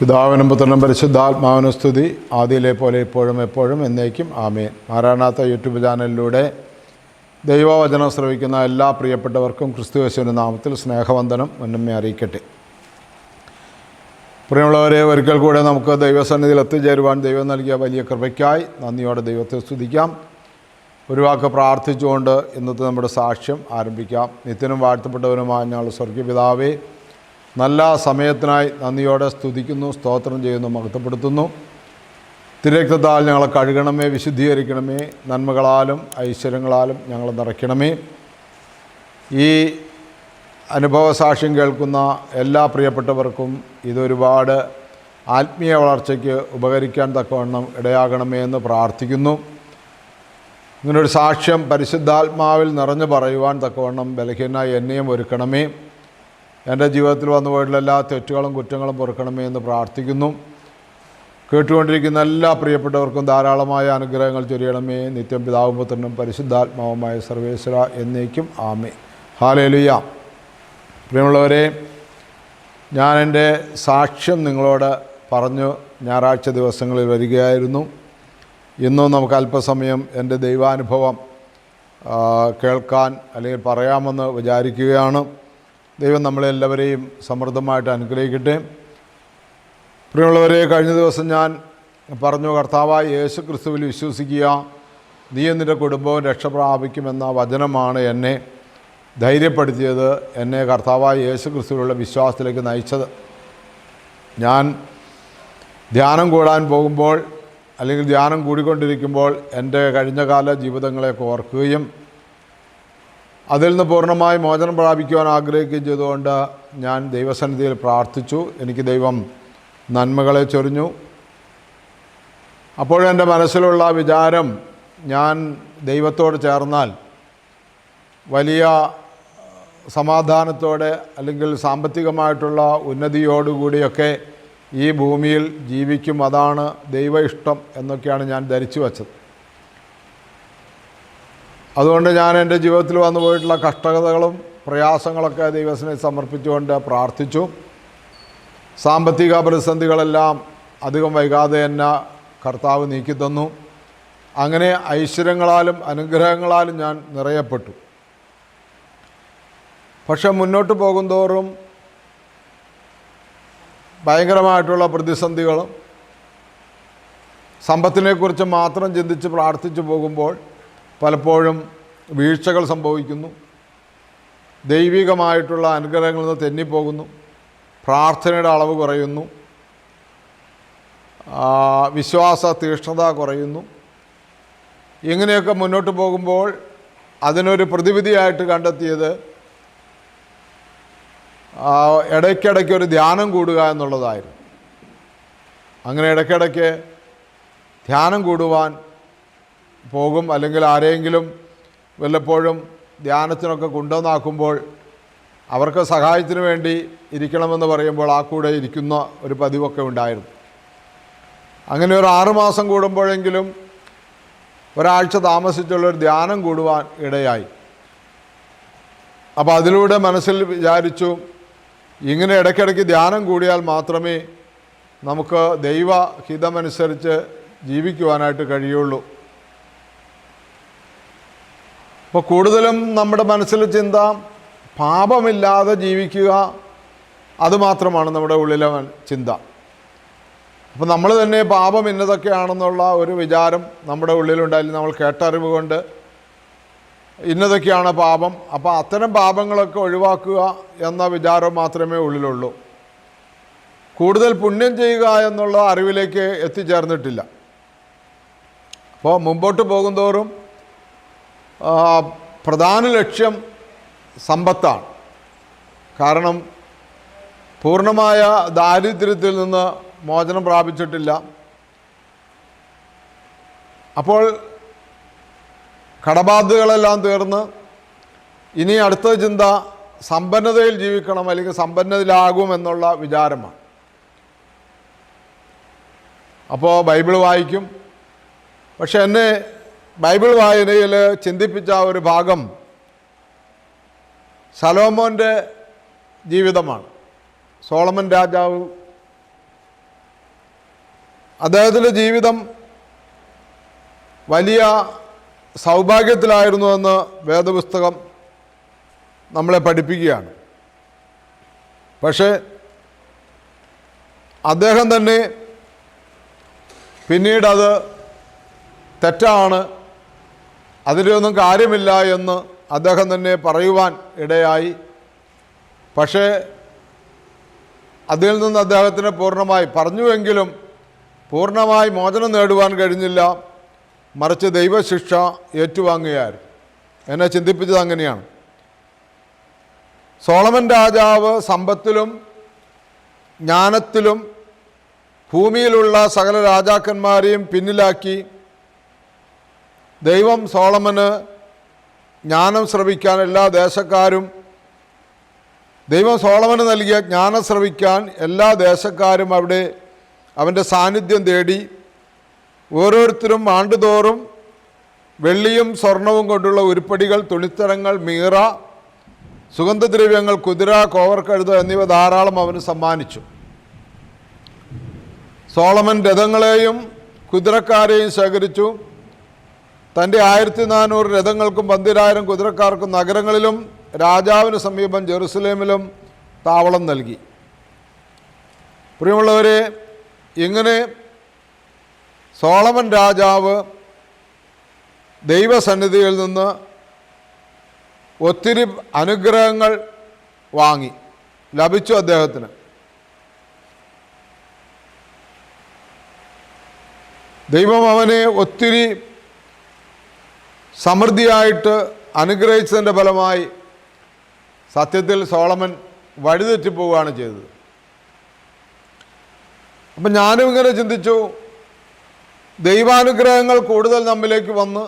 പിതാവിനും പുത്രനും പരിശുദ്ധാത്മാവിനും സ്തുതി. ആദ്യയിലെ പോലെ ഇപ്പോഴും എപ്പോഴും എന്നേക്കും ആമേൻ. മാരാണാത്ത യൂട്യൂബ് ചാനലിലൂടെ ദൈവവചനം ശ്രവിക്കുന്ന എല്ലാ പ്രിയപ്പെട്ടവർക്കും ക്രിസ്തുവേശുവിന്റെ നാമത്തിൽ സ്നേഹവന്ദനം മുന്നമ്മെ അറിയിക്കട്ടെ. പ്രിയമുള്ളവരെ ഒരിക്കൽ കൂടെ നമുക്ക് ദൈവസന്നിധിയിൽ എത്തിച്ചേരുവാൻ ദൈവം നൽകിയ വലിയ കൃപയ്ക്കായി നന്ദിയോടെ ദൈവത്തെ സ്തുതിക്കാം. ഒരു വാക്ക് പ്രാർത്ഥിച്ചുകൊണ്ട് ഇന്നത്തെ നമ്മുടെ സാക്ഷ്യം ആരംഭിക്കാം. നിത്യനും വാഴ്ത്തപ്പെട്ടവനുമായ ഞങ്ങൾ സ്വർഗീയപിതാവേ നല്ല സമയത്തിനായി നന്ദിയോടെ സ്തുതിക്കുന്നു സ്തോത്രം ചെയ്യുന്നു മഹത്വപ്പെടുത്തുന്നു. തിരക്തത്താൽ ഞങ്ങളെ കഴുകണമേ വിശുദ്ധീകരിക്കണമേ നന്മകളാലും ഐശ്വര്യങ്ങളാലും ഞങ്ങളെ നിറയ്ക്കണമേ. ഈ അനുഭവ സാക്ഷ്യം കേൾക്കുന്ന എല്ലാ പ്രിയപ്പെട്ടവർക്കും ഇതൊരുപാട് ആത്മീയ വളർച്ചയ്ക്ക് ഉപകരിക്കാൻ തക്കവണ്ണം ഇടയാകണമേ എന്ന് പ്രാർത്ഥിക്കുന്നു. ഇങ്ങനൊരു സാക്ഷ്യം പരിശുദ്ധാത്മാവിൽ നിറഞ്ഞു പറയുവാൻ തക്കവണ്ണം ബലഹീനായി എന്നെയും ഒരുക്കണമേ. എന്റെ ജീവിതത്തിൽ വന്നു പോയിട്ടുള്ള എല്ലാ തെറ്റുകളും കുറ്റങ്ങളും പൊറുക്കണമേ എന്ന് പ്രാർത്ഥിക്കുന്നു. കേട്ടുകൊണ്ടിരിക്കുന്ന എല്ലാ പ്രിയപ്പെട്ടവർക്കും ധാരാളമായ അനുഗ്രഹങ്ങൾ ചൊരിയണമേ. നിത്യം പിതാവും പുത്രനും പരിശുദ്ധാത്മാവുമായ സർവേശ്വര എന്നേക്കും ആമേ ഹാലേലുയ പ്രിയമുള്ളവരെ ഞാൻ എന്റെ സാക്ഷ്യം നിങ്ങളോട് പറഞ്ഞു ഞായറാഴ്ച ദിവസങ്ങളിൽ വരികയായിരുന്നു. ഇന്നും നമുക്ക് അല്പസമയം എന്റെ ദൈവാനുഭവം കേൾക്കാൻ അല്ലെങ്കിൽ പറയാമെന്ന് വിചാരിക്കുകയാണ്. ദൈവം നമ്മളെല്ലാവരെയും സമൃദ്ധമായിട്ട് അനുഗ്രഹിക്കട്ടെ. പ്രിയമുള്ളവരെ കഴിഞ്ഞ ദിവസം ഞാൻ പറഞ്ഞു കർത്താവായ യേശു ക്രിസ്തുവിൽ വിശ്വസിക്കുക. നീ എന്നിന്റെ കുടുംബവും രക്ഷപ്രാപിക്കുമെന്ന വചനമാണ് എന്നെ ധൈര്യപ്പെടുത്തിയത് എന്നെ കർത്താവായ യേശു ക്രിസ്തുവിലുള്ള വിശ്വാസത്തിലേക്ക് നയിച്ചത്. ഞാൻ ധ്യാനം കൂടാൻ പോകുമ്പോൾ അല്ലെങ്കിൽ ധ്യാനം കൂടിക്കൊണ്ടിരിക്കുമ്പോൾ എന്റെ കഴിഞ്ഞകാല ജീവിതങ്ങളെ ഓർക്കുകയും അതിൽ നിന്ന് പൂർണമായി മോചനം പ്രാപിക്കുവാൻ ആഗ്രഹിക്കുകയും ചെയ്തുകൊണ്ട് ഞാൻ ദൈവസന്നിധിയിൽ പ്രാർത്ഥിച്ചു. എനിക്ക് ദൈവം നന്മകളെ ചൊരിഞ്ഞു. അപ്പോഴെന്റെ മനസ്സിലുള്ള വിചാരം ഞാൻ ദൈവത്തോട് ചേർന്നാൽ വലിയ സമാധാനത്തോടെ അല്ലെങ്കിൽ സാമ്പത്തികമായിട്ടുള്ള ഉന്നതിയോടുകൂടിയൊക്കെ ഈ ഭൂമിയിൽ ജീവിക്കും. അതാണ് ദൈവ ഇഷ്ടം എന്നൊക്കെയാണ് ഞാൻ ധരിച്ചു വച്ചത്. അതുകൊണ്ട് ഞാൻ എന്റെ ജീവിതത്തിൽ വന്നു പോയിട്ടുള്ള കഷ്ടതകളും പ്രയാസങ്ങളൊക്കെ ദൈവത്തിനെ സമർപ്പിച്ചുകൊണ്ട് പ്രാർത്ഥിച്ചു. സാമ്പത്തിക പ്രതിസന്ധികളെല്ലാം അധികം വൈകാതെ എന്നെ കർത്താവ് നീക്കിത്തന്നു അങ്ങനെ ഐശ്വര്യങ്ങളാലും അനുഗ്രഹങ്ങളാലും ഞാൻ നിറയപ്പെട്ടു. പക്ഷെ മുന്നോട്ട് പോകുന്തോറും ഭയങ്കരമായിട്ടുള്ള പ്രതിസന്ധികളും സമ്പത്തിനെക്കുറിച്ച് മാത്രം ചിന്തിച്ച് പ്രാർത്ഥിച്ചു പോകുമ്പോൾ പലപ്പോഴും വീഴ്ചകൾ സംഭവിക്കുന്നു. ദൈവികമായിട്ടുള്ള അനുഗ്രഹങ്ങളിൽ നിന്ന് തെന്നിപ്പോകുന്നു. പ്രാർത്ഥനയുടെ അളവ് കുറയുന്നു. വിശ്വാസ തീഷ്ണത കുറയുന്നു. ഇങ്ങനെയൊക്കെ മുന്നോട്ട് പോകുമ്പോൾ അതിനൊരു പ്രതിവിധിയായിട്ട് കണ്ടെത്തിയത് ഇടയ്ക്കിടയ്ക്ക് ഒരു ധ്യാനം കൂടുക എന്നുള്ളതായിരുന്നു. അങ്ങനെ ഇടയ്ക്കിടയ്ക്ക് ധ്യാനം കൂടുവാൻ പോകും. അല്ലെങ്കിൽ ആരെങ്കിലും വല്ലപ്പോഴും ധ്യാനത്തിനൊക്കെ കൊണ്ടുവന്നാക്കുമ്പോൾ അവർക്ക് സഹായത്തിന് വേണ്ടി ഇരിക്കണമെന്ന് പറയുമ്പോൾ ആ കൂടെ ഇരിക്കുന്ന ഒരു പതിവൊക്കെ ഉണ്ടായിരുന്നു. അങ്ങനെ ഒരു ആറുമാസം കൂടുമ്പോഴെങ്കിലും ഒരാഴ്ച താമസിച്ചുള്ള ഒരു ധ്യാനം കൂടുവാൻ ഇടയായി. അപ്പോൾ അതിലൂടെ മനസ്സിൽ വിചാരിച്ചു ഇങ്ങനെ ഇടയ്ക്കിടയ്ക്ക് ധ്യാനം കൂടിയാൽ മാത്രമേ നമുക്ക് ദൈവഹിതമനുസരിച്ച് ജീവിക്കുവാനായിട്ട് കഴിയുള്ളൂ. അപ്പോൾ കൂടുതലും നമ്മുടെ മനസ്സിൽ ചിന്ത പാപമില്ലാതെ ജീവിക്കുക അതുമാത്രമാണ് നമ്മുടെ ഉള്ളിലെ ചിന്ത. അപ്പോൾ നമ്മൾ തന്നെ പാപം ഇന്നതൊക്കെയാണെന്നുള്ള ഒരു വിചാരം നമ്മുടെ ഉള്ളിലുണ്ടായാലും നമ്മൾ കേട്ടറിവ് കൊണ്ട് ഇന്നതൊക്കെയാണ് പാപം. അപ്പോൾ അത്തരം പാപങ്ങളൊക്കെ ഒഴിവാക്കുക എന്ന വിചാരം മാത്രമേ ഉള്ളിലുള്ളൂ. കൂടുതൽ പുണ്യം ചെയ്യുക എന്നുള്ള അറിവിലേക്ക് എത്തിച്ചേർന്നിട്ടില്ല. അപ്പോൾ മുമ്പോട്ട് പോകുന്തോറും പ്രധാന ലക്ഷ്യം സമ്പത്താണ്. കാരണം പൂർണമായ ദാരിദ്ര്യത്തിൽ നിന്ന് മോചനം പ്രാപിച്ചിട്ടില്ല. അപ്പോൾ കടബാധ്യതകളെല്ലാം തീർന്ന് ഇനി അടുത്ത ചിന്ത സമ്പന്നതയിൽ ജീവിക്കണം അല്ലെങ്കിൽ സമ്പന്നതയിലാകും എന്നുള്ള വിചാരമാണ്. അപ്പോൾ ബൈബിൾ വായിക്കും. പക്ഷെ എന്നെ ബൈബിൾ വായനയിൽ ചിന്തിപ്പിച്ച ഒരു ഭാഗം സലോമോന്റെ ജീവിതമാണ്. സോളമൻ രാജാവ് അദ്ദേഹത്തിന്റെ ജീവിതം വലിയ സൗഭാഗ്യത്തിലായിരുന്നുവെന്ന് വേദപുസ്തകം നമ്മളെ പഠിപ്പിക്കുകയാണ്. പക്ഷേ അദ്ദേഹം തന്നെ പിന്നീടത് തെറ്റാണ് അതിലൊന്നും കാര്യമില്ല എന്ന് അദ്ദേഹം തന്നെ പറയുവാൻ ഇടയായി. പക്ഷേ അതിൽ നിന്ന് അദ്ദേഹത്തിന് പൂർണമായി പറഞ്ഞുവെങ്കിലും പൂർണമായി മോചനം നേടുവാൻ കഴിഞ്ഞില്ല. മറിച്ച് ദൈവശിക്ഷ ഏറ്റുവാങ്ങുകയായിരുന്നു. എന്നെ ചിന്തിപ്പിച്ചത് അങ്ങനെയാണ്. സോളമൻ രാജാവ് സമ്പത്തിലും ജ്ഞാനത്തിലും ഭൂമിയിലുള്ള സകല രാജാക്കന്മാരെയും പിന്നിലാക്കി ദൈവം സോളമന് ജ്ഞാനം ശ്രവിക്കാൻ എല്ലാ ദേശക്കാരും ദൈവം സോളമന് നൽകിയ ജ്ഞാനം ശ്രവിക്കാൻ എല്ലാ ദേശക്കാരും അവിടെ അവന്റെ സാന്നിധ്യം തേടി ഓരോരുത്തരും ആണ്ടുതോറും വെള്ളിയും സ്വർണവും കൊണ്ടുള്ള ഉരുപ്പടികൾ തുണിത്തരങ്ങൾ മീറ സുഗന്ധദ്രവ്യങ്ങൾ കുതിര കോവർക്കഴുത എന്നിവ ധാരാളം അവന് സമ്മാനിച്ചു. സോളമൻ രഥങ്ങളെയും കുതിരക്കാരെയും ശേഖരിച്ചു. തന്റെ ആയിരത്തി നാനൂറ് രഥങ്ങൾക്കും പന്തിരായിരം കുതിരക്കാർക്കും നഗരങ്ങളിലും രാജാവിന് സമീപം ജെറുസലേമിലും താവളം നൽകി. പ്രിയമുള്ളവരെ ഇങ്ങനെ സോളമൻ രാജാവ് ദൈവസന്നിധിയിൽ നിന്ന് ഒത്തിരി അനുഗ്രഹങ്ങൾ വാങ്ങി ലഭിച്ചു അദ്ദേഹത്തിന്. ദൈവം അവനെ ഒത്തിരി സമൃദ്ധിയായിട്ട് അനുഗ്രഹിച്ചതിന്റെ ഫലമായി സത്യത്തിൽ സോളമൻ വഴിതെറ്റിപ്പോവുകയാണ് ചെയ്തത്. അപ്പം ഞാനും ഇങ്ങനെ ചിന്തിച്ചു ദൈവാനുഗ്രഹങ്ങൾ കൂടുതൽ നമ്മിലേക്ക് വന്ന്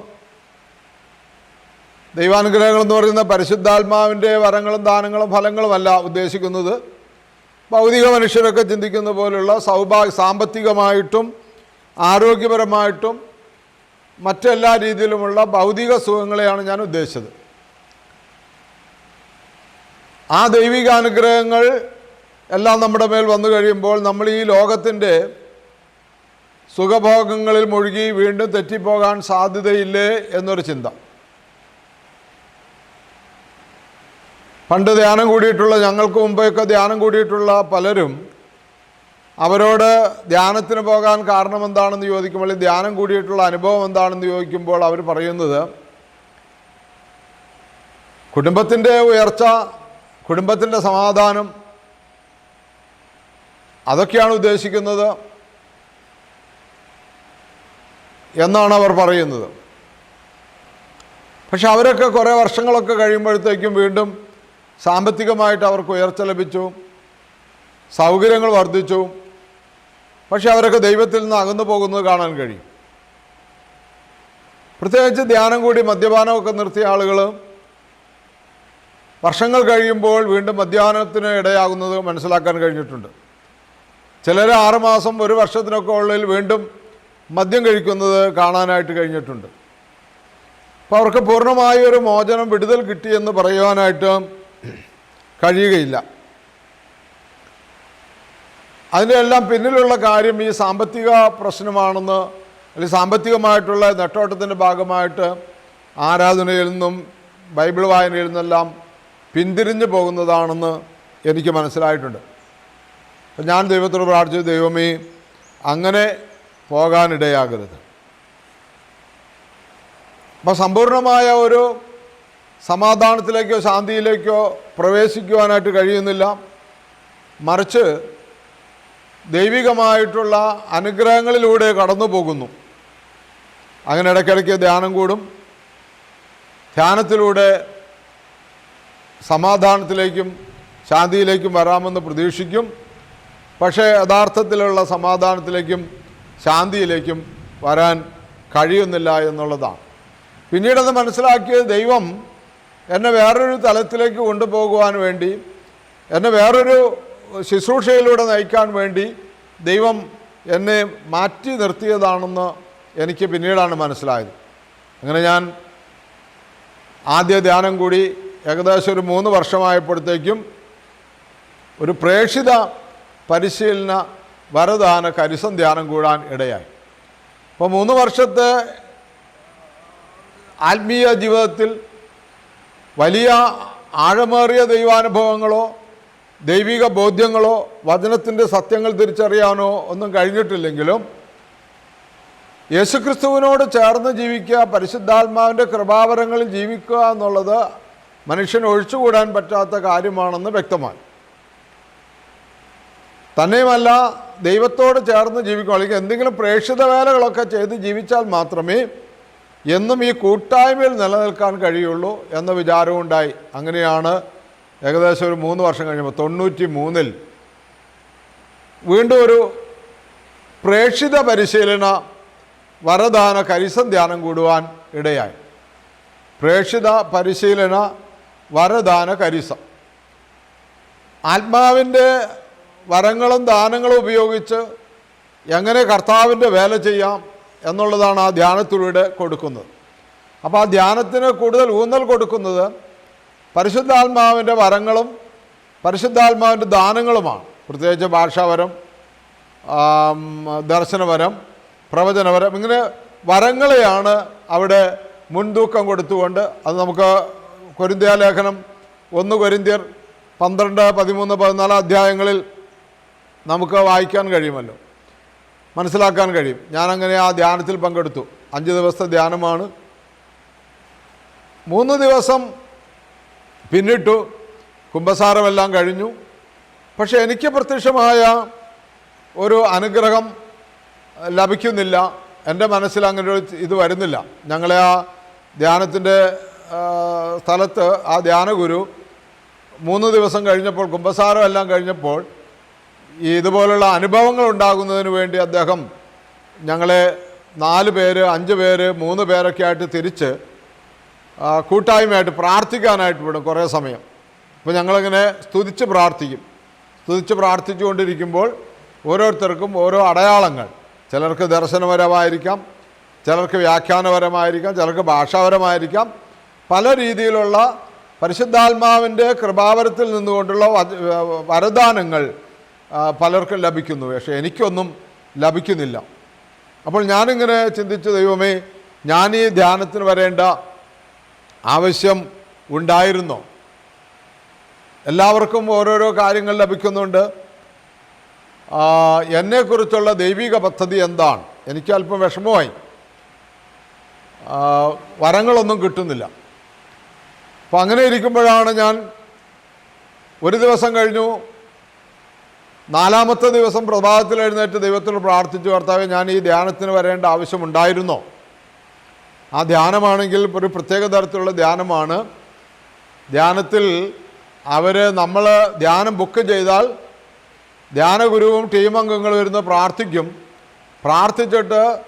ദൈവാനുഗ്രഹങ്ങൾ എന്ന് പറയുന്ന പരിശുദ്ധാത്മാവിന്റെ വരങ്ങളും ദാനങ്ങളും ഫലങ്ങളുമല്ല ഉദ്ദേശിക്കുന്നത്. ഭൗതിക മനുഷ്യരൊക്കെ ചിന്തിക്കുന്ന പോലുള്ള സൗഭാഗ്യ സാമ്പത്തികമായിട്ടും ആരോഗ്യപരമായിട്ടും മറ്റെല്ലാ രീതിയിലുമുള്ള ഭൗതിക സുഖങ്ങളെയാണ് ഞാൻ ഉദ്ദേശിച്ചത്. ആ ദൈവിക അനുഗ്രഹങ്ങൾ എല്ലാം നമ്മുടെ മേൽ വന്നു കഴിയുമ്പോൾ നമ്മൾ ഈ ലോകത്തിന്റെ സുഖഭോഗങ്ങളിൽ മുഴുകി വീണ്ടും തെറ്റിപ്പോകാൻ സാധ്യതയില്ലേ എന്നൊരു ചിന്ത. പണ്ട് ധ്യാനം കൂടിയിട്ടുള്ള ഞങ്ങൾക്ക് മുമ്പെയൊക്കെ ധ്യാനം കൂടിയിട്ടുള്ള പലരും അവരോട് ധ്യാനത്തിന് പോകാൻ കാരണം എന്താണെന്ന് ചോദിക്കുമ്പോൾ ധ്യാനം കൂടിയിട്ടുള്ള അനുഭവം എന്താണെന്ന് ചോദിക്കുമ്പോൾ അവർ പറയുന്നത് കുടുംബത്തിന്റെ ഉയർച്ച കുടുംബത്തിന്റെ സമാധാനം അതൊക്കെയാണ് ഉദ്ദേശിക്കുന്നത് എന്നാണ് അവർ പറയുന്നത്. പക്ഷെ അവരൊക്കെ കുറേ വർഷങ്ങളൊക്കെ കഴിയുമ്പോഴത്തേക്കും വീണ്ടും സാമ്പത്തികമായിട്ട് അവർക്ക് ഉയർച്ച ലഭിച്ചു സൗകര്യങ്ങൾ വർദ്ധിച്ചു പക്ഷെ അവരൊക്കെ ദൈവത്തിൽ നിന്ന് അകന്നു പോകുന്നത് കാണാൻ കഴിയും. പ്രത്യേകിച്ച് ധ്യാനം കൂടി മദ്യപാനമൊക്കെ നിർത്തിയ ആളുകൾ വർഷങ്ങൾ കഴിയുമ്പോൾ വീണ്ടും മദ്യപാനത്തിന് ഇടയാകുന്നത് മനസ്സിലാക്കാൻ കഴിഞ്ഞിട്ടുണ്ട്. ചിലർ ആറുമാസം ഒരു വർഷത്തിനൊക്കെ ഉള്ളിൽ വീണ്ടും മദ്യം കഴിക്കുന്നത് കാണാനായിട്ട് കഴിഞ്ഞിട്ടുണ്ട്. അപ്പോൾ അവർക്ക് പൂർണമായ ഒരു മോചനം വിടുതൽ കിട്ടിയെന്ന് പറയുവാനായിട്ട് കഴിയുകയില്ല. അതിന്റെ എല്ലാം പിന്നിലുള്ള കാര്യം ഈ സാമ്പത്തിക പ്രശ്നമാണെന്ന് അല്ലെങ്കിൽ സാമ്പത്തികമായിട്ടുള്ള നെട്ടോട്ടത്തിന്റെ ഭാഗമായിട്ട് ആരാധനയിൽ നിന്നും ബൈബിൾ വായനയിൽ നിന്നെല്ലാം പിന്തിരിഞ്ഞു പോകുന്നതാണെന്ന് എനിക്ക് മനസ്സിലായിട്ടുണ്ട്. അപ്പം ഞാൻ ദൈവത്തോട് പ്രാർത്ഥിച്ചു ദൈവമേ അങ്ങനെ പോകാനിടയാകരുത്. അപ്പം സമ്പൂർണമായ ഒരു സമാധാനത്തിലേക്കോ ശാന്തിയിലേക്കോ പ്രവേശിക്കുവാനായിട്ട് കഴിയുന്നില്ല. മറിച്ച് ദൈവികമായിട്ടുള്ള അനുഗ്രഹങ്ങളിലൂടെ കടന്നു പോകുന്നു. അങ്ങനെ ഇടയ്ക്കിടയ്ക്ക് ധ്യാനം കൂടും. ധ്യാനത്തിലൂടെ സമാധാനത്തിലേക്കും ശാന്തിയിലേക്കും വരാമെന്ന് പ്രതീക്ഷിക്കും. പക്ഷേ യഥാർത്ഥത്തിലുള്ള സമാധാനത്തിലേക്കും ശാന്തിയിലേക്കും വരാൻ കഴിയുന്നില്ല എന്നുള്ളതാണ്. പിന്നീടത് മനസ്സിലാക്കിയ ദൈവം എന്നെ വേറൊരു തലത്തിലേക്ക് കൊണ്ടുപോകുവാൻ വേണ്ടി എന്നെ വേറൊരു ശുശ്രൂഷയിലൂടെ നയിക്കാൻ വേണ്ടി ദൈവം എന്നെ മാറ്റി നിർത്തിയതാണെന്ന് എനിക്ക് പിന്നീടാണ് മനസ്സിലായത്. അങ്ങനെ ഞാൻ ആദ്യ ധ്യാനം കൂടി ഏകദേശം ഒരു മൂന്ന് വർഷമായപ്പോഴത്തേക്കും ഒരു പ്രേക്ഷിത പരിശീലന വരദാന കരിസം ധ്യാനം കൂടാൻ ഇടയായി. അപ്പോൾ മൂന്ന് വർഷത്തെ ആത്മീയ ജീവിതത്തിൽ വലിയ ആഴമേറിയ ദൈവാനുഭവങ്ങളോ ദൈവിക ബോധ്യങ്ങളോ വചനത്തിന്റെ സത്യങ്ങൾ തിരിച്ചറിയാനോ ഒന്നും കഴിഞ്ഞിട്ടില്ലെങ്കിലും യേശുക്രിസ്തുവിനോട് ചേർന്ന് ജീവിക്കുക പരിശുദ്ധാത്മാവിന്റെ കൃപാവരങ്ങളിൽ ജീവിക്കുക എന്നുള്ളത് മനുഷ്യന് ഒഴിച്ചുകൂടാൻ പറ്റാത്ത കാര്യമാണെന്ന് വ്യക്തമാണ്. തന്നെയുമല്ല ദൈവത്തോട് ചേർന്ന് ജീവിക്കുക അല്ലെങ്കിൽ എന്തെങ്കിലും പ്രേക്ഷിത വേലകളൊക്കെ ചെയ്ത് ജീവിച്ചാൽ മാത്രമേ എന്നും ഈ കൂട്ടായ്മയിൽ നിലനിൽക്കാൻ കഴിയുള്ളൂ എന്ന വിചാരവും ഉണ്ടായി അങ്ങനെയാണ് ഏകദേശം ഒരു മൂന്ന് വർഷം കഴിയുമ്പോൾ തൊണ്ണൂറ്റി മൂന്നിൽ വീണ്ടും ഒരു പ്രേക്ഷിത പരിശീലന വരദാന കരിസം ധ്യാനം കൂടുവാൻ ഇടയായി. പ്രേക്ഷിത പരിശീലന വരദാന കരിസം. ആത്മാവിന്റെ വരങ്ങളും ദാനങ്ങളും ഉപയോഗിച്ച് എങ്ങനെ കർത്താവിന്റെ വേല ചെയ്യാം എന്നുള്ളതാണ് ആ ധ്യാനത്തിലൂടെ കൊടുക്കുന്നത്. അപ്പോൾ ആ ധ്യാനത്തിന് കൂടുതൽ ഊന്നൽ കൊടുക്കുന്നത് പരിശുദ്ധാത്മാവിന്റെ വരങ്ങളും പരിശുദ്ധാത്മാവിന്റെ ദാനങ്ങളുമാണ്. പ്രത്യേകിച്ച് ഭാഷാവരം ദർശനവരം പ്രവചനവരം ഇങ്ങനെ വരങ്ങളെയാണ് അവിടെ മുൻതൂക്കം കൊടുത്തുകൊണ്ട് അത് നമുക്ക് കൊരിന്ത്യ ലേഖനം ഒന്ന് കൊരിന്ത്യർ പന്ത്രണ്ട് പതിമൂന്ന് പതിനാല് അധ്യായങ്ങളിൽ നമുക്ക് വായിക്കാൻ കഴിയുമല്ലോ. മനസ്സിലാക്കാൻ കഴിയും. ഞാനങ്ങനെ ആ ധ്യാനത്തിൽ പങ്കെടുത്തു. അഞ്ച് ദിവസത്തെ ധ്യാനമാണ്. മൂന്ന് ദിവസം പിന്നിട്ടു. കുംഭസാരമെല്ലാം കഴിഞ്ഞു. പക്ഷെ എനിക്ക് പ്രത്യക്ഷമായ ഒരു അനുഗ്രഹം ലഭിക്കുന്നില്ല. എന്റെ മനസ്സിൽ അങ്ങനെ ഒരു ഇത് വരുന്നില്ല. ഞങ്ങളെ ആ ധ്യാനത്തിന്റെ സ്ഥലത്ത് ആ ധ്യാനഗുരു മൂന്ന് ദിവസം കഴിഞ്ഞപ്പോൾ കുംഭസാരം എല്ലാം കഴിഞ്ഞപ്പോൾ ഈ ഇതുപോലുള്ള അനുഭവങ്ങൾ ഉണ്ടാകുന്നതിന് വേണ്ടി അദ്ദേഹം ഞങ്ങളെ നാല് പേര് അഞ്ച് പേര് മൂന്ന് പേരൊക്കെ ആയിട്ട് തിരിച്ച് കൂട്ടായ്മയായിട്ട് പ്രാർത്ഥിക്കാനായിട്ട് വിടും കുറേ സമയം. അപ്പോൾ ഞങ്ങളിങ്ങനെ സ്തുതിച്ച് പ്രാർത്ഥിക്കും. സ്തുതിച്ച് പ്രാർത്ഥിച്ചുകൊണ്ടിരിക്കുമ്പോൾ ഓരോരുത്തർക്കും ഓരോ അടയാളങ്ങൾ. ചിലർക്ക് ദർശനപരമായിരിക്കാം ചിലർക്ക് വ്യാഖ്യാനപരമായിരിക്കാം ചിലർക്ക് ഭാഷാപരമായിരിക്കാം. പല രീതിയിലുള്ള പരിശുദ്ധാത്മാവിന്റെ കൃപാവരത്തിൽ നിന്നുകൊണ്ടുള്ള വരദാനങ്ങൾ പലർക്കും ലഭിക്കുന്നു. പക്ഷേ എനിക്കൊന്നും ലഭിക്കുന്നില്ല. അപ്പോൾ ഞാനിങ്ങനെ ചിന്തിച്ചു ദൈവമേ ഞാൻ ഈ ധ്യാനത്തിന് വരേണ്ട ആവശ്യം ഉണ്ടായിരുന്നോ. എല്ലാവർക്കും ഓരോരോ കാര്യങ്ങൾ ലഭിക്കുന്നുണ്ട്. എന്നെക്കുറിച്ചുള്ള ദൈവിക പദ്ധതി എന്താണ്? എനിക്ക് അല്പം വിഷമമായി. വരങ്ങളൊന്നും കിട്ടുന്നില്ല. അപ്പം അങ്ങനെ ഇരിക്കുമ്പോഴാണ് ഞാൻ ഒരു ദിവസം കഴിഞ്ഞു. നാലാമത്തെ ദിവസം പ്രഭാതത്തിൽ എഴുന്നേറ്റ് ദൈവത്തോട് പ്രാർത്ഥിച്ചു കർത്താവെ ഞാൻ ഈ ധ്യാനത്തിന് വരേണ്ട ആവശ്യമുണ്ടായിരുന്നോ ആ ധ്യാനമാണെങ്കിൽ ഒരു പ്രത്യേക തരത്തിലുള്ള ധ്യാനമാണ്. ധ്യാനത്തിൽ അവർ നമ്മൾ ധ്യാനം ബുക്ക് ചെയ്താൽ ധ്യാനഗുരുവും ടീം അംഗങ്ങളും ഇരുന്ന് പ്രാർത്ഥിക്കും. പ്രാർത്ഥിച്ചിട്ട്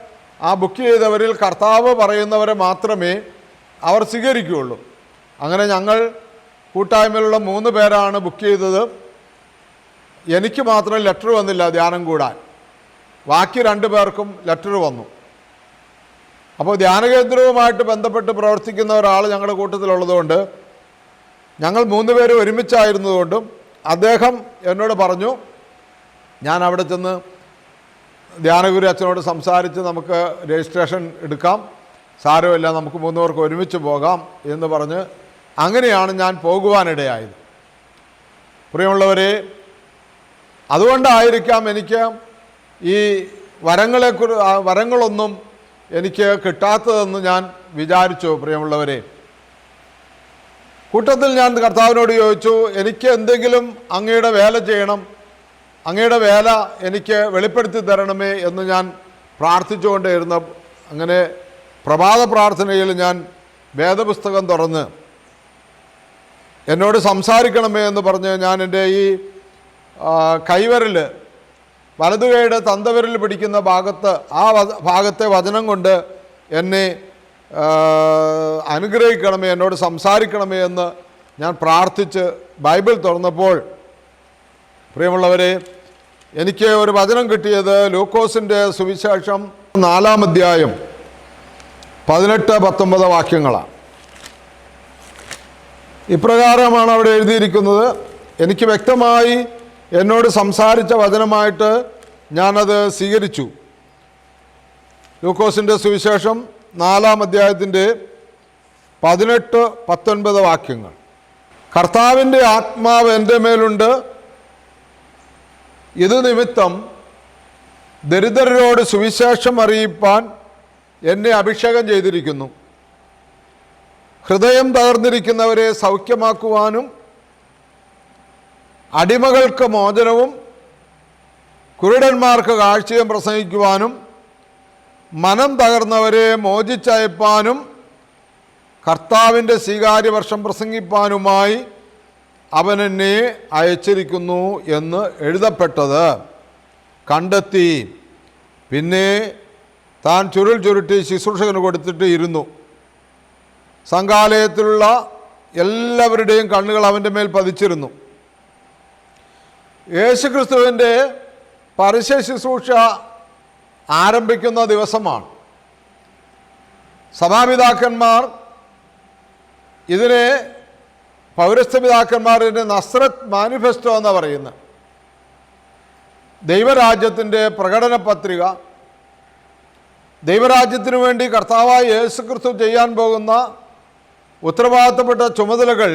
ആ ബുക്ക് ചെയ്തവരിൽ കർത്താവ് പറയുന്നവരെ മാത്രമേ അവർ സ്വീകരിക്കുകയുള്ളൂ. അങ്ങനെ ഞങ്ങൾ കൂട്ടായ്മയിലുള്ള മൂന്ന് പേരാണ് ബുക്ക് ചെയ്തത്. എനിക്ക് മാത്രം ലെറ്റർ വന്നില്ല ധ്യാനം കൂടാൻ. ബാക്കി രണ്ട് പേർക്കും ലെറ്റർ വന്നു. അപ്പോൾ ധ്യാനകേന്ദ്രവുമായിട്ട് ബന്ധപ്പെട്ട് പ്രവർത്തിക്കുന്ന ഒരാൾ ഞങ്ങളുടെ കൂട്ടത്തിലുള്ളതുകൊണ്ട് ഞങ്ങൾ മൂന്ന് പേര് ഒരുമിച്ചായിരുന്നതുകൊണ്ടും അദ്ദേഹം എന്നോട് പറഞ്ഞു ഞാൻ അവിടെ ചെന്ന് ധ്യാനഗുരു അച്ഛനോട് സംസാരിച്ച് നമുക്ക് രജിസ്ട്രേഷൻ എടുക്കാം. സാരമില്ല നമുക്ക് മൂന്ന് പേർക്ക് ഒരുമിച്ച് പോകാം എന്ന് പറഞ്ഞ് അങ്ങനെയാണ് ഞാൻ പോകുവാനിടയായത്. പ്രിയമുള്ളവരെ അതുകൊണ്ടായിരിക്കാം എനിക്ക് ഈ വരങ്ങളെക്കുറി ആ വരങ്ങളൊന്നും എനിക്ക് കിട്ടാത്തതെന്ന് ഞാൻ വിചാരിച്ചു പ്രിയമുള്ളവരെ. കൂട്ടത്തിൽ ഞാൻ കർത്താവിനോട് ചോദിച്ചു എനിക്ക് എന്തെങ്കിലും അങ്ങയുടെ വേല ചെയ്യണം? അങ്ങയുടെ വേല എനിക്ക് വെളിപ്പെടുത്തി തരണമേ? എന്ന് ഞാൻ പ്രാർത്ഥിച്ചുകൊണ്ടിരുന്ന അങ്ങനെ പ്രഭാത പ്രാർത്ഥനയിൽ ഞാൻ വേദപുസ്തകം തുറന്ന് എന്നോട് സംസാരിക്കണമേ എന്ന് പറഞ്ഞ് ഞാൻ എന്റെ ഈ കൈവിരൽ വലതുകൈയുടെ തന്തവിരൽ പിടിക്കുന്ന ഭാഗത്ത് ആ ഭാഗത്തെ വചനം കൊണ്ട് എന്നെ അനുഗ്രഹിക്കണമേ എന്നോട് സംസാരിക്കണമേ എന്ന് ഞാൻ പ്രാർത്ഥിച്ച് ബൈബിൾ തുറന്നപ്പോൾ പ്രിയമുള്ളവരെ എനിക്ക് ഒരു വചനം കിട്ടിയത് ലൂക്കോസിന്റെ സുവിശേഷം നാലാം അധ്യായം പതിനെട്ട് പത്തൊമ്പത് വാക്യങ്ങളാണ്. ഇപ്രകാരമാണ് അവിടെ എഴുതിയിരിക്കുന്നത്. എനിക്ക് വ്യക്തമായി എന്നോട് സംസാരിച്ച വചനമായിട്ട് ഞാനത് സ്വീകരിച്ചു. ലൂക്കോസിന്റെ സുവിശേഷം നാലാം അധ്യായത്തിന്റെ പതിനെട്ട് പത്തൊൻപത് വാക്യങ്ങൾ. കർത്താവിന്റെ ആത്മാവ് എന്റെ മേലുണ്ട്. ഇത് നിമിത്തം ദരിദ്രരോട് സുവിശേഷം അറിയിപ്പാൻ എന്നെ അഭിഷേകം ചെയ്തിരിക്കുന്നു. ഹൃദയം തകർന്നിരിക്കുന്നവരെ സൗഖ്യമാക്കുവാനും അടിമകൾക്ക് മോചനവും കുരുടന്മാർക്ക് കാഴ്ചയും പ്രസംഗിക്കുവാനും മനം തകർന്നവരെ മോചിച്ചയപ്പാനും കർത്താവിന്റെ സ്വീകാര്യവർഷം പ്രസംഗിപ്പാനുമായി അവൻ എന്നെ അയച്ചിരിക്കുന്നു എന്ന് എഴുതപ്പെട്ടത്. കണ്ടെത്തി. പിന്നെ താൻ ചുരുൾ ചുരുട്ടി ശുശ്രൂഷകന് കൊടുത്തിട്ട് ഇരുന്നു സംഘാലയത്തിലുള്ള എല്ലാവരുടെയും കണ്ണുകൾ അവന്റെ മേൽ പതിച്ചിരുന്നു. യേശുക്രിസ്തുവിന്റെ പരസ്യ ശുശ്രൂഷ ആരംഭിക്കുന്ന ദിവസമാണ്. സഭാപിതാക്കന്മാർ ഇതിനെ പൗരസ്ത്യ പിതാക്കന്മാർ ഇതിനെ നസ്രത്ത് മാനിഫെസ്റ്റോ എന്ന് പറയുന്നത് ദൈവരാജ്യത്തിന്റെ പ്രകടന പത്രിക ദൈവരാജ്യത്തിനു വേണ്ടി കർത്താവായ യേശുക്രിസ്തു ചെയ്യാൻ പോകുന്ന ഉത്തരവാദിത്തപ്പെട്ട ചുമതലകൾ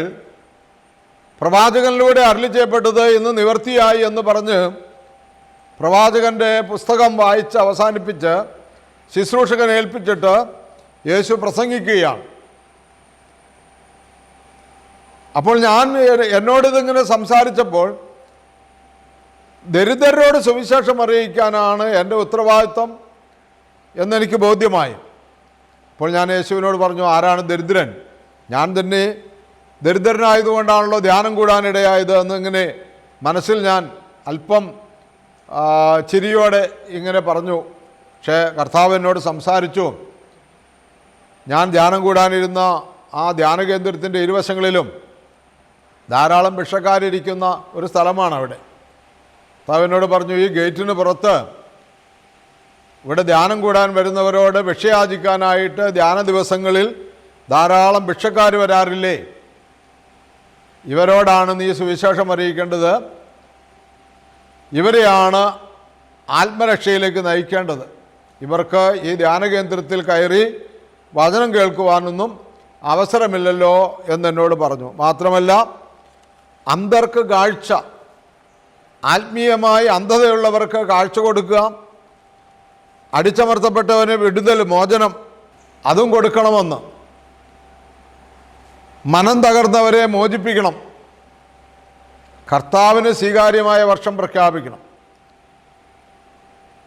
പ്രവാചകനിലൂടെ അരളി ചെയ്യപ്പെട്ടത് ഇന്ന് നിവർത്തിയായി എന്ന് പറഞ്ഞ് പ്രവാചകന്റെ പുസ്തകം വായിച്ച് അവസാനിപ്പിച്ച് ശുശ്രൂഷകൻ ഏൽപ്പിച്ചിട്ട് യേശു പ്രസംഗിക്കുകയാണ്. അപ്പോൾ ഞാൻ എന്നോടിതിങ്ങനെ സംസാരിച്ചപ്പോൾ ദരിദ്രരോട് സുവിശേഷം അറിയിക്കാനാണ് എന്റെ ഉത്തരവാദിത്വം എന്നെനിക്ക് ബോധ്യമായി. അപ്പോൾ ഞാൻ യേശുവിനോട് പറഞ്ഞു ആരാണ് ദരിദ്രൻ? ഞാൻ തന്നെ ദരിദ്രനായതുകൊണ്ടാണല്ലോ ധ്യാനം കൂടാനിടയായത് എന്നിങ്ങനെ മനസ്സിൽ ഞാൻ അല്പം ചിരിയോടെ ഇങ്ങനെ പറഞ്ഞു. പക്ഷേ കർത്താവ് എന്നോട് സംസാരിച്ചു. ഞാൻ ധ്യാനം കൂടാനിരുന്ന ആ ധ്യാന കേന്ദ്രത്തിന്റെ ഇരുവശങ്ങളിലും ധാരാളം ഭിക്ഷക്കാരിരിക്കുന്ന ഒരു സ്ഥലമാണ് അവിടെ കർത്താവ് എന്നോട് പറഞ്ഞു ഈ ഗേറ്റിന് പുറത്ത് ഇവിടെ ധ്യാനം കൂടാൻ വരുന്നവരോട് ഭിക്ഷയാചിക്കാനായിട്ട് ധ്യാന ദിവസങ്ങളിൽ ധാരാളം ഭിക്ഷക്കാർ വരാറില്ലേ? ഇവരോടാണ് നീ സുവിശേഷം അറിയിക്കേണ്ടത്. ഇവരെയാണ് ആത്മരക്ഷയിലേക്ക് നയിക്കേണ്ടത്. ഇവർക്ക് ഈ ധ്യാനകേന്ദ്രത്തിൽ കയറി വചനം കേൾക്കുവാനൊന്നും അവസരമില്ലല്ലോ എന്നെന്നോട് പറഞ്ഞു. മാത്രമല്ല അന്തർക്ക് കാഴ്ച ആത്മീയമായി അന്ധതയുള്ളവർക്ക് കാഴ്ച കൊടുക്കുക അടിച്ചമർത്തപ്പെട്ടവന് വിടുതൽ മോചനം അതും കൊടുക്കണമെന്ന്. മനം തകർന്നവരെ മോചിപ്പിക്കണം. കർത്താവിന് സ്വീകാര്യമായ വർഷം പ്രഖ്യാപിക്കണം.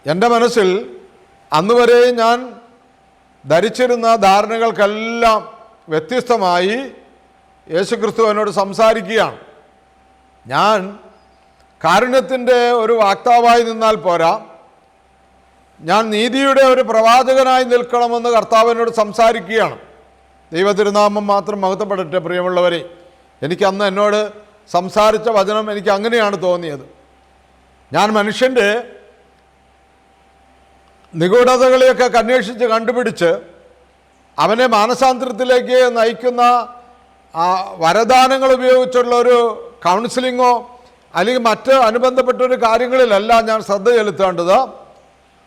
എന്റെ മനസ്സിൽ അന്നുവരെയും ഞാൻ ധരിച്ചിരുന്ന ധാരണകൾക്കെല്ലാം വ്യത്യസ്തമായി യേശുക്രിസ്തു എന്നോട് സംസാരിക്കുകയാണ്. ഞാൻ കാരുണ്യത്തിന്റെ ഒരു വാക്താവായി നിന്നാൽ പോരാ. ഞാൻ നീതിയുടെ ഒരു പ്രവാചകനായി നിൽക്കണമെന്ന് കർത്താവിനോട് സംസാരിക്കുകയാണ്. ദൈവതിരുനാമം മാത്രം മഹത്വപ്പെടട്ടെ പ്രിയമുള്ളവരെ. എനിക്ക് അന്ന് എന്നോട് സംസാരിച്ച വചനം എനിക്ക് അങ്ങനെയാണ് തോന്നിയത്. ഞാൻ മനുഷ്യന്റെ നിഗൂഢതകളെയൊക്കെ അന്വേഷിച്ച് കണ്ടുപിടിച്ച് അവനെ മാനസാന്തരത്തിലേക്ക് നയിക്കുന്ന വരദാനങ്ങൾ ഉപയോഗിച്ചുള്ള ഒരു കൗൺസിലിങ്ങോ അല്ലെങ്കിൽ മറ്റ് അനുബന്ധപ്പെട്ടൊരു കാര്യങ്ങളിലല്ല ഞാൻ ശ്രദ്ധ ചെലുത്തേണ്ടത്.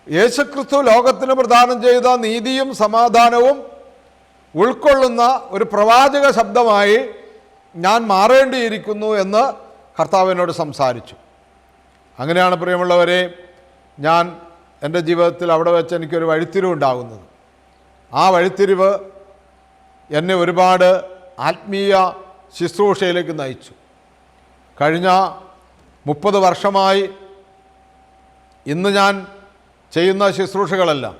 യേശുക്രിസ്തു ലോകത്തിന് പ്രദാനം ചെയ്ത നീതിയും സമാധാനവും ഉൾക്കൊള്ളുന്ന ഒരു പ്രവാചക ശബ്ദമായി ഞാൻ മാറേണ്ടിയിരിക്കുന്നു എന്ന് കർത്താവിനോട് സംസാരിച്ചു. അങ്ങനെയാണ് പ്രിയമുള്ളവരെ ഞാൻ എന്റെ ജീവിതത്തിൽ അവിടെ വെച്ച് എനിക്കൊരു വഴിത്തിരിവ് ഉണ്ടാകുന്നത്. ആ വഴിത്തിരിവ് എന്നെ ഒരുപാട് ആത്മീയ ശുശ്രൂഷയിലേക്ക് നയിച്ചു. കഴിഞ്ഞ മുപ്പത് വർഷമായി ഇന്ന് ഞാൻ ചെയ്യുന്ന ശുശ്രൂഷകളെല്ലാം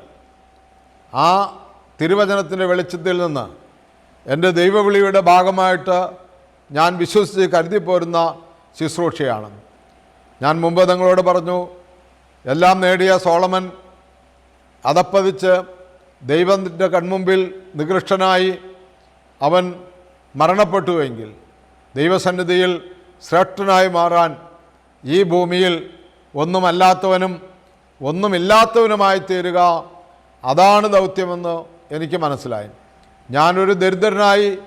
ആ തിരുവചനത്തിന്റെ വെളിച്ചത്തിൽ നിന്ന് എന്റെ ദൈവവിളിയുടെ ഭാഗമായിട്ട് ഞാൻ വിശ്വസിച്ച് കരുതിപ്പോരുന്ന ശുശ്രൂഷയാണ്. ഞാൻ മുമ്പ് നിങ്ങളോട് പറഞ്ഞു എല്ലാം നേടിയ സോളമൻ അതപ്പതിച്ച് ദൈവത്തിന്റെ കൺമുമ്പിൽ നികൃഷ്ടനായി അവൻ മരണപ്പെട്ടുവെങ്കിൽ ദൈവസന്നിധിയിൽ ശ്രേഷ്ഠനായി മാറാൻ ഈ ഭൂമിയിൽ ഒന്നുമല്ലാത്തവനും ഒന്നുമില്ലാത്തവനുമായി തീരുക അതാണ് ദൗത്യമെന്ന് എനിക്ക് മനസ്സിലായി. ഞാനൊരു ദരിദ്രനായി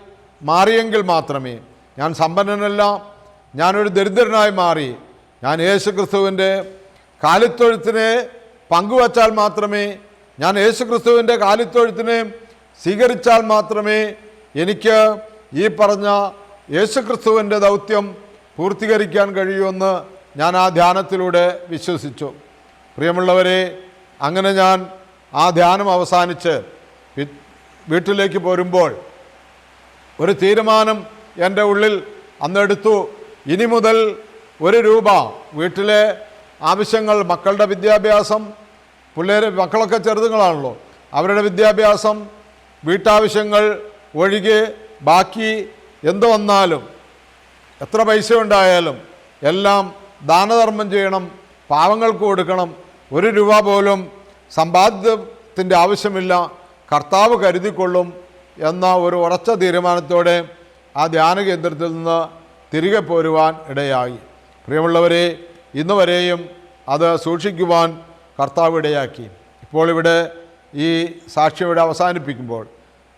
മാറിയെങ്കിൽ മാത്രമേ ഞാൻ സമ്പന്നനല്ല. ഞാനൊരു ദരിദ്രനായി മാറി. ഞാൻ യേശു ക്രിസ്തുവിന്റെ കാലിത്തൊഴുത്തിനെ പങ്കുവച്ചാൽ മാത്രമേ ഞാൻ യേശുക്രിസ്തുവിന്റെ കാലിത്തൊഴുത്തിനെ സ്വീകരിച്ചാൽ മാത്രമേ എനിക്ക് ഈ പറഞ്ഞ യേശുക്രിസ്തുവിന്റെ ദൗത്യം പൂർത്തീകരിക്കാൻ കഴിയുമെന്ന് ഞാൻ ആ ധ്യാനത്തിലൂടെ വിശ്വസിച്ചു. പ്രിയമുള്ളവരെ അങ്ങനെ ഞാൻ ആ ധ്യാനം അവസാനിച്ച് വീട്ടിലേക്ക് പോരുമ്പോൾ ഒരു തീരുമാനം എന്റെ ഉള്ളിൽ അന്നെടുത്തു. ഇനി മുതൽ ഒരു രൂപ വീട്ടിലെ ആവശ്യങ്ങൾ മക്കളുടെ വിദ്യാഭ്യാസം പിള്ളേർ മക്കളൊക്കെ ചെറുതുങ്ങളാണല്ലോ. അവരുടെ വിദ്യാഭ്യാസം വീട്ടാവശ്യങ്ങൾ ഒഴികെ ബാക്കി എന്ത് വന്നാലും എത്ര പൈസ ഉണ്ടായാലും എല്ലാം ദാനധർമ്മം ചെയ്യണം പാവങ്ങൾക്ക് കൊടുക്കണം. ഒരു രൂപ പോലും സമ്പാദ്യത്തിന്റെ ആവശ്യമില്ല. കർത്താവ് കരുതിക്കൊള്ളും എന്ന ഒരു ഉറച്ച തീരുമാനത്തോടെ ആ ധ്യാന കേന്ദ്രത്തിൽ നിന്ന് തിരികെ പോരുവാൻ ഇടയായി. പ്രിയമുള്ളവരെ ഇന്ന് വരെയും അത് സൂക്ഷിക്കുവാൻ കർത്താവ് ഇടയാക്കി. ഇപ്പോൾ ഇവിടെ ഈ സാക്ഷ്യം ഇവിടെ അവസാനിപ്പിക്കുമ്പോൾ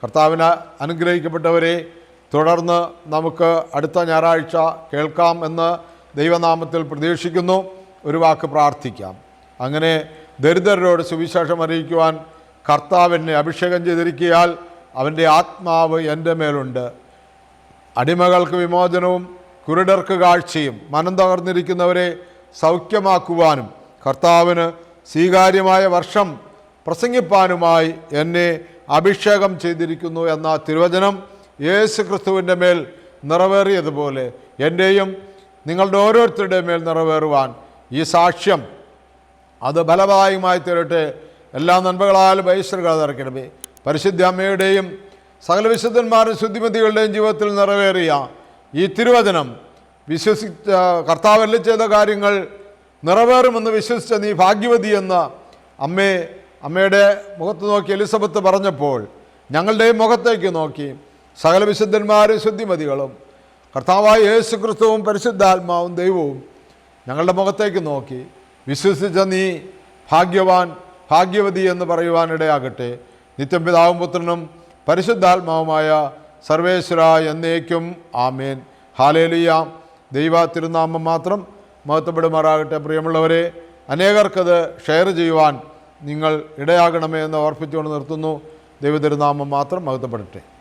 കർത്താവിന് അനുഗ്രഹിക്കപ്പെട്ടവരെ തുടർന്ന് നമുക്ക് അടുത്ത ഞായറാഴ്ച കേൾക്കാം എന്ന് ദൈവനാമത്തിൽ പ്രതീക്ഷിക്കുന്നു. ഒരു വാക്ക് പ്രാർത്ഥിക്കാം. അങ്ങനെ ദരിദ്രരോട് സുവിശേഷം അറിയിക്കുവാൻ കർത്താവ് എന്നെ അഭിഷേകം ചെയ്തിരിക്കിയാൽ അവന്റെ ആത്മാവ് എന്റെ മേലുണ്ട്. അടിമകൾക്ക് വിമോചനവും കുരുടർക്ക് കാഴ്ചയും മനം തകർന്നിരിക്കുന്നവരെ സൗഖ്യമാക്കുവാനും കർത്താവിന് സ്വീകാര്യമായ വർഷം പ്രസംഗിപ്പാനുമായി എന്നെ അഭിഷേകം ചെയ്തിരിക്കുന്നു എന്ന തിരുവചനം യേശു ക്രിസ്തുവിന്റെ മേൽ നിറവേറിയതുപോലെ എന്റെയും നിങ്ങളുടെ ഓരോരുത്തരുടെയും മേൽ നിറവേറുവാൻ ഈ സാക്ഷ്യം അത് ഫലദായകമായി തീരട്ടെ. എല്ലാ നന്മകളാലും ഐശ്വര്യകൾ നിറയ്ക്കണമേ. പരിശുദ്ധ അമ്മയുടെയും സകല വിശുദ്ധന്മാരും ശുദ്ധിമതികളുടെയും ജീവിതത്തിൽ നിറവേറിയ ഈ തിരുവചനം വിശ്വസിച്ച കർത്താവല്ല ചെയ്ത കാര്യങ്ങൾ നിറവേറുമെന്ന് വിശ്വസിച്ച നീ ഭാഗ്യവതി എന്ന് അമ്മേ അമ്മയുടെ മുഖത്ത് നോക്കി എലിസബത്ത് പറഞ്ഞപ്പോൾ ഞങ്ങളുടെയും മുഖത്തേക്ക് നോക്കി സകല വിശുദ്ധന്മാരും ശുദ്ധിമതികളും കർത്താവായ യേശു ക്രിസ്തുവും പരിശുദ്ധാത്മാവും ദൈവവും ഞങ്ങളുടെ മുഖത്തേക്ക് നോക്കി വിശ്വസിച്ച നീ ഭാഗ്യവാൻ ഭാഗ്യവതി എന്ന് പറയുവാനിടയാകട്ടെ. നിത്യം പിതാവും പുത്രനും പരിശുദ്ധാത്മാവുമായ സർവേശ്വര എന്നേക്കും ആമേൻ. ഹാലേലിയ. ദൈവ തിരുനാമം മാത്രം മഹത്വപ്പെടുമാറാകട്ടെ. പ്രിയമുള്ളവരെ അനേകർക്കത് ഷെയർ ചെയ്യുവാൻ നിങ്ങൾ ഇടയാകണമേ എന്ന് ഓർപ്പിച്ചുകൊണ്ട് നിർത്തുന്നു. ദൈവ തിരുനാമം മാത്രം മഹത്വപ്പെടട്ടെ.